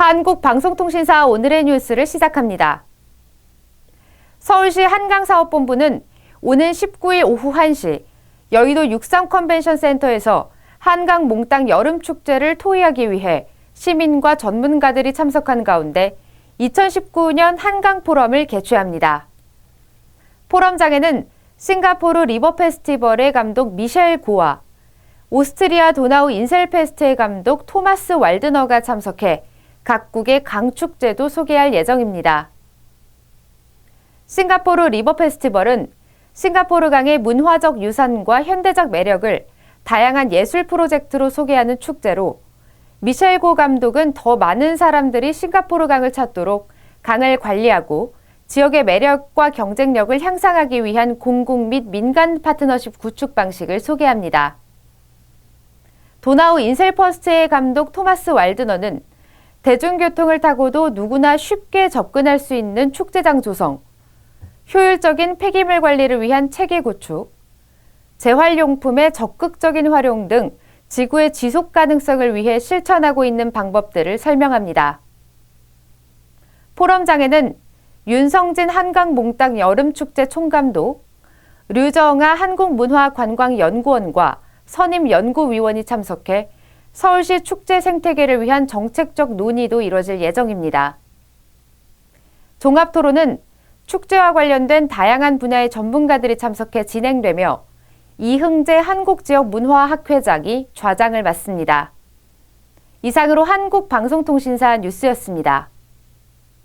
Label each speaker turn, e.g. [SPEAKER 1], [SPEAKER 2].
[SPEAKER 1] 한국방송통신사 오늘의 뉴스를 시작합니다. 서울시 한강사업본부는 오는 19일 오후 1시 여의도 63 컨벤션 센터에서 한강 몽땅 여름축제를 토의하기 위해 시민과 전문가들이 참석한 가운데 2019년 한강 포럼을 개최합니다. 포럼장에는 싱가포르 리버 페스티벌의 감독 미셸 고와 오스트리아 도나우 인셀 페스트의 감독 토마스 왈드너가 참석해 각국의 강축제도 소개할 예정입니다. 싱가포르 리버 페스티벌은 싱가포르 강의 문화적 유산과 현대적 매력을 다양한 예술 프로젝트로 소개하는 축제로 미셸 고 감독은 더 많은 사람들이 싱가포르 강을 찾도록 강을 관리하고 지역의 매력과 경쟁력을 향상하기 위한 공공 및 민간 파트너십 구축 방식을 소개합니다. 도나우 인셀퍼스트의 감독 토마스 왈드너는 대중교통을 타고도 누구나 쉽게 접근할 수 있는 축제장 조성, 효율적인 폐기물 관리를 위한 체계 구축, 재활용품의 적극적인 활용 등 지구의 지속 가능성을 위해 실천하고 있는 방법들을 설명합니다. 포럼장에는 윤성진 한강 몽땅 여름축제 총감독, 류정아 한국문화관광연구원과 선임 연구위원이 참석해 서울시 축제 생태계를 위한 정책적 논의도 이뤄질 예정입니다. 종합 토론은 축제와 관련된 다양한 분야의 전문가들이 참석해 진행되며 이흥재 한국지역문화학회장이 좌장을 맡습니다. 이상으로 한국방송통신사 뉴스였습니다.